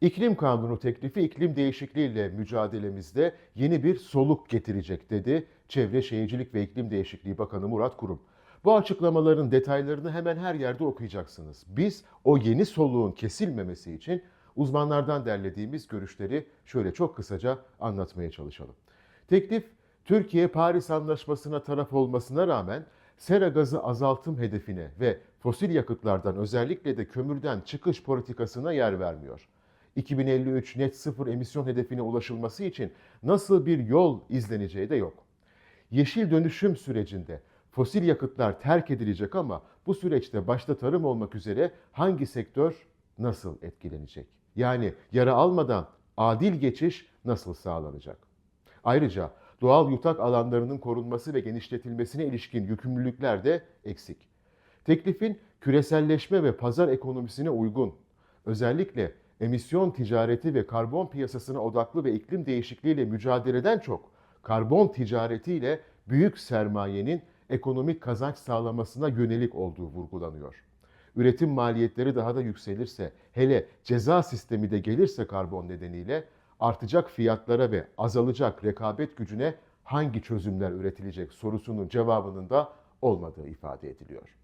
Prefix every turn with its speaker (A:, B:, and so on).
A: İklim kanunu teklifi iklim değişikliğiyle mücadelemizde yeni bir soluk getirecek dedi Çevre Şehircilik ve İklim Değişikliği Bakanı Murat Kurum. Bu açıklamaların detaylarını hemen her yerde okuyacaksınız. Biz o yeni soluğun kesilmemesi için uzmanlardan derlediğimiz görüşleri şöyle çok kısaca anlatmaya çalışalım. Teklif Türkiye Paris Anlaşması'na taraf olmasına rağmen sera gazı azaltım hedefine ve fosil yakıtlardan özellikle de kömürden çıkış politikasına yer vermiyor. 2053 net sıfır emisyon hedefine ulaşılması için nasıl bir yol izleneceği de yok. Yeşil dönüşüm sürecinde fosil yakıtlar terk edilecek ama bu süreçte başta tarım olmak üzere hangi sektör nasıl etkilenecek? Yani yara almadan adil geçiş nasıl sağlanacak? Ayrıca doğal yutak alanlarının korunması ve genişletilmesine ilişkin yükümlülükler de eksik. Teklifin küreselleşme ve pazar ekonomisine uygun, özellikle emisyon ticareti ve karbon piyasasına odaklı ve iklim değişikliğiyle mücadeleden çok karbon ticaretiyle büyük sermayenin ekonomik kazanç sağlamasına yönelik olduğu vurgulanıyor. Üretim maliyetleri daha da yükselirse, hele ceza sistemi de gelirse karbon nedeniyle artacak fiyatlara ve azalacak rekabet gücüne hangi çözümler üretilecek sorusunun cevabının da olmadığı ifade ediliyor.